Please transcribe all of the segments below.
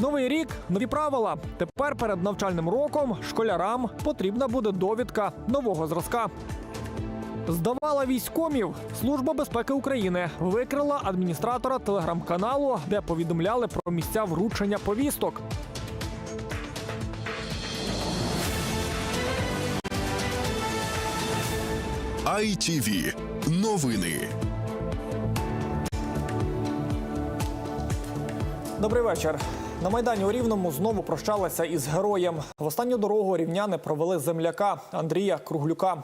Новий рік нові правила. Тепер перед навчальним роком школярам потрібна буде довідка нового зразка. Здавала військомів. Служба безпеки України викрила адміністратора телеграм-каналу, де повідомляли про місця вручення повісток. ITV. Новини. Добрий вечір. На майдані у Рівному знову прощалися із героєм. В останню дорогу рівняни провели земляка Андрія Круглюка.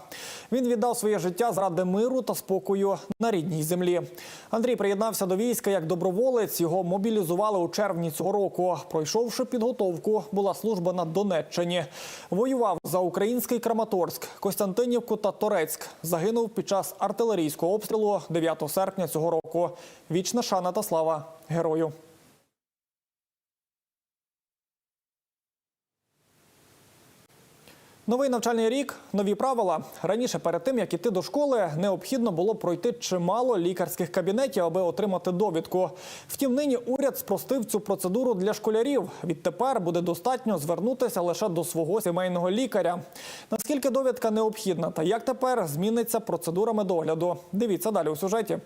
Він віддав своє життя заради миру та спокою на рідній землі. Андрій приєднався до війська як доброволець. Його мобілізували у червні цього року. Пройшовши підготовку, була служба на Донеччині. Воював за український Краматорськ, Костянтинівку та Торецьк. Загинув під час артилерійського обстрілу 9 серпня цього року. Вічна шана та слава герою. Новий навчальний рік, нові правила. Раніше, перед тим як іти до школи, необхідно було пройти чимало лікарських кабінетів, аби отримати довідку. Втім, нині уряд спростив цю процедуру для школярів. Відтепер буде достатньо звернутися лише до свого сімейного лікаря. Наскільки довідка необхідна та як тепер зміниться процедура медогляду? Дивіться далі у сюжеті.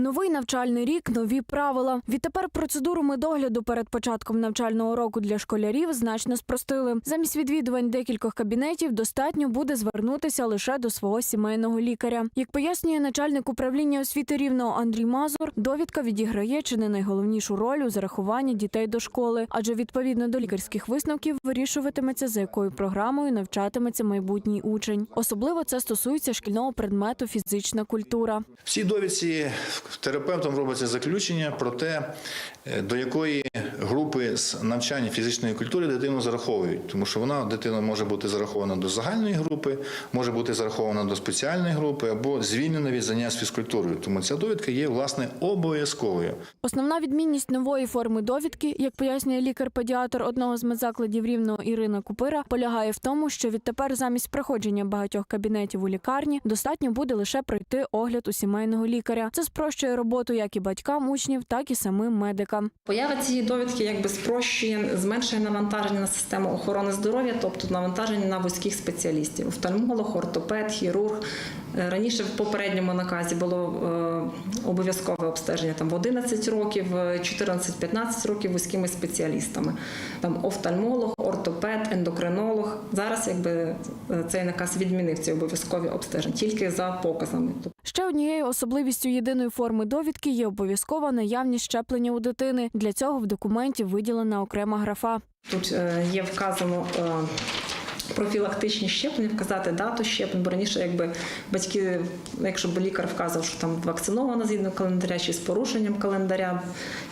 Новий навчальний рік, нові правила. Відтепер процедуру медогляду перед початком навчального року для школярів значно спростили. Замість відвідувань декількох кабінетів достатньо буде звернутися лише до свого сімейного лікаря. Як пояснює начальник управління освіти рівного Андрій Мазур, довідка відіграє чи не найголовнішу роль у зарахуванні дітей до школи, адже відповідно до лікарських висновків вирішуватиметься, за якою програмою навчатиметься майбутній учень. Особливо це стосується шкільного предмету фізична культура. В цій довідці терапевтом робиться заключення про те, е, до якої групи з навчання фізичної культури дитину зараховують, тому що вона дитина може бути зарахована до загальної групи, може бути зарахована до спеціальної групи або звільнена від заняття з фізкультурою. Тому ця довідка є власне обов'язковою. Основна відмінність нової форми довідки, як пояснює лікар-педіатр одного з медзакладів рівного Ірина Купира, полягає в тому, що відтепер замість проходження багатьох кабінетів у лікарні достатньо буде лише пройти огляд у сімейного лікаря. Це спрощує роботу як і батькам учнів, так і самим медикам. Поява цієї довідки якби спрощує, зменшує навантаження на систему охорони здоров'я, тобто навантаження на вузьких спеціалістів: офтальмолог, ортопед, хірург. Е, Раніше в попередньому наказі було е, обов'язкове обстеження там в 11 років, е, 14-15 років вузькими спеціалістами. Там офтальмолог, ортопед, ендокринолог. Зараз якби е, цей наказ відмінив ці обов'язкові обстеження тільки за показами. Ще однією особливістю єдиної форми довідки є обов'язкова наявність щеплення у дитини. Для цього в документі виділена окрема графа. Тут е, є вказано е, профілактичні щеплення, вказати дату щеплень, бо раніше, якби батьки, якщо б лікар вказав, що там вакцинована згідно календаря чи з порушенням календаря,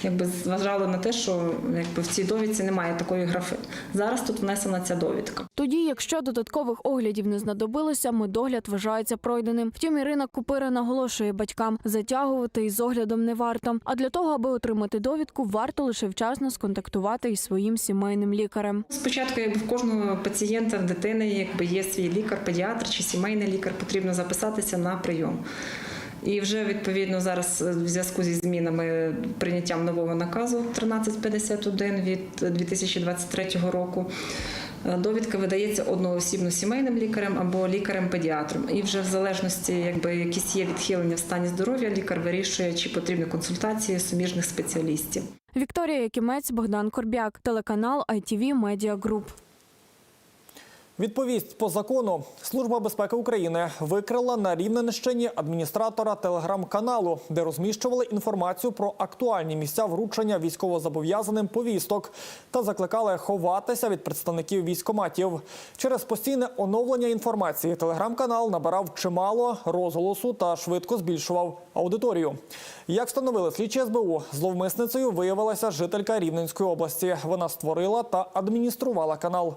якби зважали на те, що якби в цій довідці немає такої графи. Зараз тут внесена ця довідка. Тоді, якщо додаткових оглядів не знадобилося, медогляд вважається пройденим. Втім, Ірина Купира наголошує батькам, затягувати із оглядом не варто. А для того, аби отримати довідку, варто лише вчасно сконтактувати із своїм сімейним лікарем. Спочатку, якби в кожного пацієнта, дитини, якби є свій лікар, педіатр чи сімейний лікар, потрібно записатися на прийом. І вже відповідно зараз е, в зв'язку зі змінами прийняттям нового наказу 1351 від 2023 року. е, Довідка видається одноосібно сімейним лікарем або лікарем-педіатром. І вже в залежності, якби якісь є відхилення в стані здоров'я, лікар вирішує, чи потрібні консультації суміжних спеціалістів. Вікторія Якимець, Богдан Корбяк, телеканал ITV Media Group. Відповість по закону Служба безпеки України викрила на Рівненщині адміністратора телеграм-каналу, де розміщували інформацію про актуальні місця вручення військовозобов'язаним повісток та закликали ховатися від представників військоматів. Через постійне оновлення інформації телеграм-канал набирав чимало розголосу та швидко збільшував аудиторію. Як встановили слідчі СБУ, зловмисницею виявилася жителька Рівненської області. Вона створила та адмініструвала канал.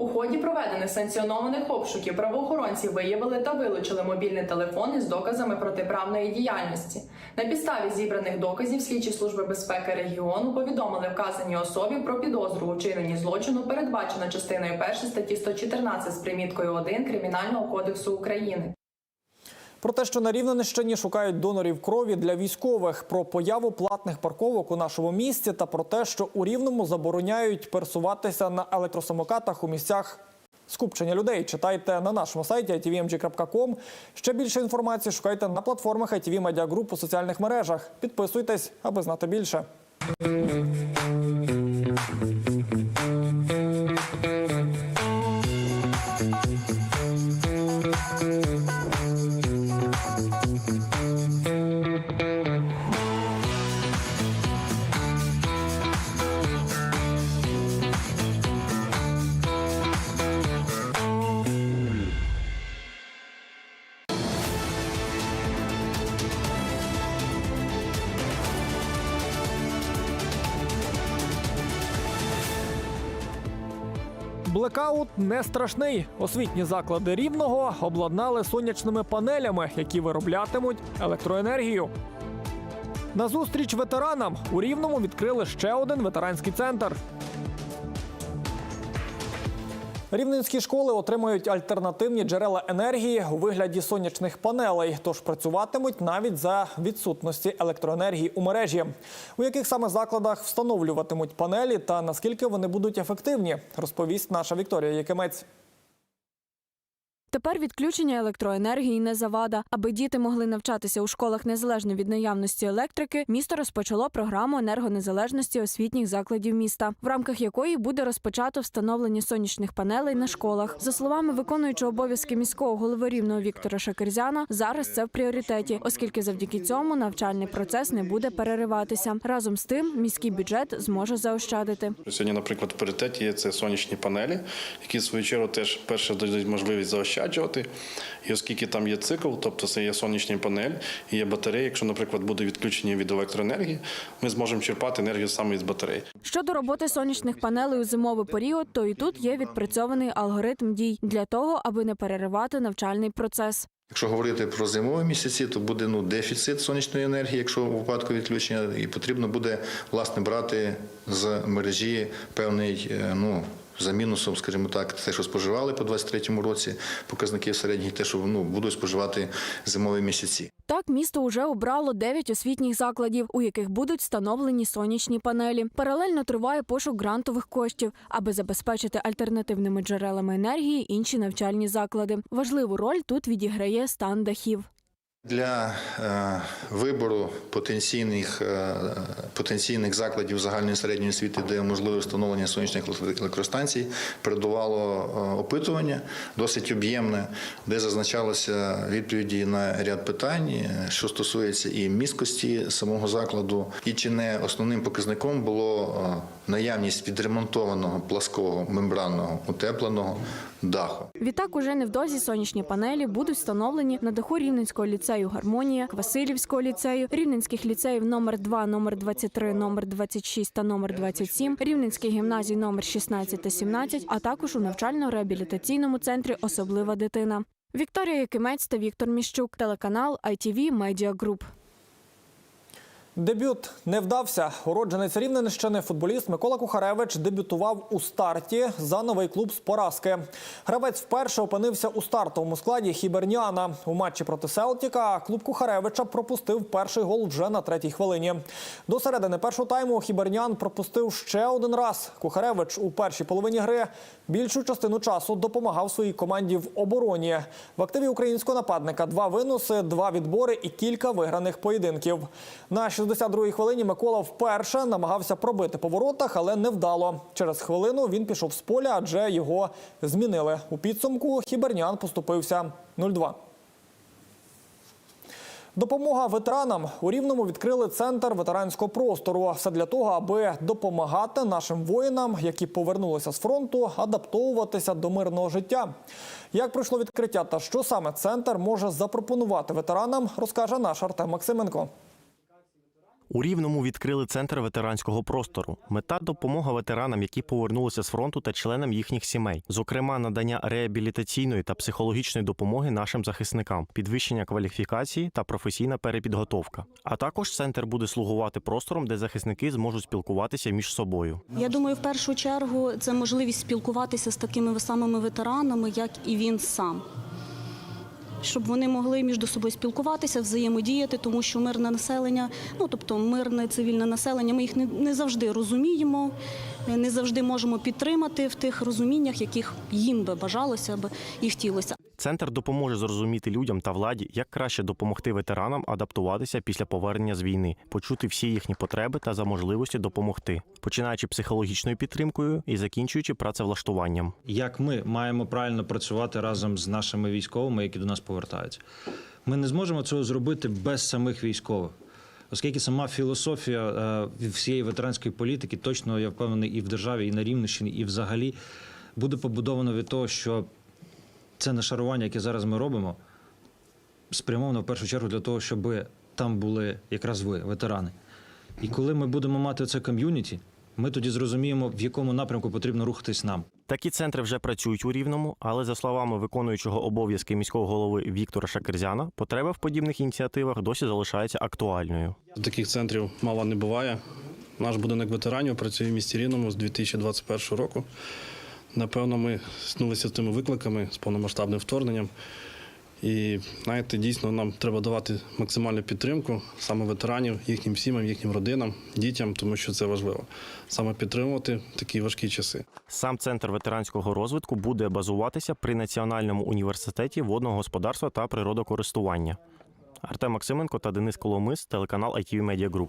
У ході проведених санкціонованих обшуків правоохоронці виявили та вилучили мобільний телефон з доказами протиправної діяльності. На підставі зібраних доказів слідчі служби безпеки регіону повідомили вказаній особі про підозру у вчиненні злочину, передбачено частиною 1 статті 114 з приміткою 1 Кримінального кодексу України. Про те, що на Рівненщині шукають донорів крові для військових, про появу платних парковок у нашому місті та про те, що у Рівному забороняють пересуватися на електросамокатах у місцях скупчення людей. Читайте на нашому сайті itvmg.com. Ще більше інформації шукайте на платформах ITV Media Group у соціальних мережах. Підписуйтесь, аби знати більше. Блекаут не страшний. Освітні заклади рівного обладнали сонячними панелями, які вироблятимуть електроенергію. На зустріч ветеранам у Рівному відкрили ще один ветеранський центр. Рівненські школи отримають альтернативні джерела енергії у вигляді сонячних панелей, тож працюватимуть навіть за відсутності електроенергії у мережі. У яких саме закладах встановлюватимуть панелі та наскільки вони будуть ефективні, розповість наша Вікторія Якимець. Тепер відключення електроенергії не завада. Аби діти могли навчатися у школах незалежно від наявності електрики, місто розпочало програму енергонезалежності освітніх закладів міста, в рамках якої буде розпочато встановлення сонячних панелей на школах. За словами виконуючого обов'язки міського голови рівного Віктора Шакерзяна, зараз це в пріоритеті, оскільки завдяки цьому навчальний процес не буде перериватися. Разом з тим, міський бюджет зможе заощадити. Сьогодні, наприклад, в пріоритеті є це сонячні панелі, які в свою чергу теж перше дають можливість заощаджувати. І оскільки там є цикл, тобто це є сонячні панель і є батарея. Якщо, наприклад, буде відключення від електроенергії, ми зможемо черпати енергію саме із батарей. Щодо роботи сонячних панелей у зимовий період, то і тут є відпрацьований алгоритм дій для того, аби не переривати навчальний процес. Якщо говорити про зимові місяці, то буде ну, дефіцит сонячної енергії, якщо у випадку відключення, і потрібно буде власне брати з мережі певний е, ну. За мінусом, скажімо так, те, що споживали по 23-му році, показники середні, те, що ну, будуть споживати зимові місяці. Так, місто вже обрало 9 освітніх закладів, у яких будуть встановлені сонячні панелі. Паралельно триває пошук грантових коштів, аби забезпечити альтернативними джерелами енергії інші навчальні заклади. Важливу роль тут відіграє стан дахів. Для е, вибору потенційних, е, потенційних закладів загальної середньої освіти, де можливе встановлення сонячних електростанцій, передувало е, опитування досить об'ємне, де зазначалося відповіді на ряд питань, що стосується і міськості самого закладу, і чи не основним показником було наявність відремонтованого плаского мембранного утепленого даху. Відтак, уже невдовзі сонячні панелі будуть встановлені на даху Рівненського ліцею Гармонія, Васильівського ліцею, Рівненських ліцеїв номер 2, номер 23, номер 26 та номер 27, Рівненських гімназій номер 16 та 17, а також у навчально-реабілітаційному центрі Особлива дитина. Вікторія Якимець та Віктор Міщук, телеканал ITV Media Group. Дебют не вдався. Уродженець Рівненщини футболіст Микола Кухаревич дебютував у старті за новий клуб з поразки. Гравець вперше опинився у стартовому складі Хіберніана. У матчі проти Селтіка клуб Кухаревича пропустив перший гол вже на третій хвилині. До середини першого тайму Хіберніан пропустив ще один раз. Кухаревич у першій половині гри більшу частину часу допомагав своїй команді в обороні. В активі українського нападника два винуси, два відбори і кілька виграних поєдинків. На 62-й хвилині Микола вперше намагався пробити по воротах, але не вдало. Через хвилину він пішов з поля, адже його змінили. У підсумку Хібернян поступився 0-2. Допомога ветеранам у Рівному відкрили центр ветеранського простору. Все для того, аби допомагати нашим воїнам, які повернулися з фронту, адаптовуватися до мирного життя. Як пройшло відкриття та що саме центр може запропонувати ветеранам, розкаже наш Артем Максименко. У Рівному відкрили центр ветеранського простору. Мета допомога ветеранам, які повернулися з фронту та членам їхніх сімей, зокрема, надання реабілітаційної та психологічної допомоги нашим захисникам, підвищення кваліфікації та професійна перепідготовка. А також центр буде слугувати простором, де захисники зможуть спілкуватися між собою. Я думаю, в першу чергу це можливість спілкуватися з такими самими ветеранами, як і він сам. Щоб вони могли між собою спілкуватися, взаємодіяти, тому що мирне населення, ну тобто мирне цивільне населення, ми їх не, не завжди розуміємо, не завжди можемо підтримати в тих розуміннях, яких їм би бажалося б і хотілося. Центр допоможе зрозуміти людям та владі, як краще допомогти ветеранам адаптуватися після повернення з війни, почути всі їхні потреби та за можливості допомогти, починаючи психологічною підтримкою і закінчуючи працевлаштуванням. як ми маємо правильно працювати разом з нашими військовими, які до нас повертаються. Ми не зможемо цього зробити без самих військових. Оскільки сама філософія е, всієї ветеранської політики, точно я впевнений, і в державі, і на Рівненщині, і взагалі буде побудовано від того, що це нашарування, яке зараз ми робимо, спрямовано в першу чергу для того, щоб там були якраз ви, ветерани. І коли ми будемо мати це ком'юніті, ми тоді зрозуміємо, в якому напрямку потрібно рухатись нам. Такі центри вже працюють у Рівному, але за словами виконуючого обов'язки міського голови Віктора Шакерзяна, потреба в подібних ініціативах досі залишається актуальною. Таких центрів мало не буває. Наш будинок ветеранів працює в місті Рівному з 2021 року. Напевно, ми стикнулися з тими викликами з повномасштабним вторгненням. І знаєте, дійсно нам треба давати максимальну підтримку саме ветеранів, їхнім сім'ям, їхнім родинам, дітям, тому що це важливо. Саме підтримувати такі важкі часи. Сам центр ветеранського розвитку буде базуватися при Національному університеті водного господарства та природокористування. Артем Максименко та Денис Коломис, телеканал ITV Media Group.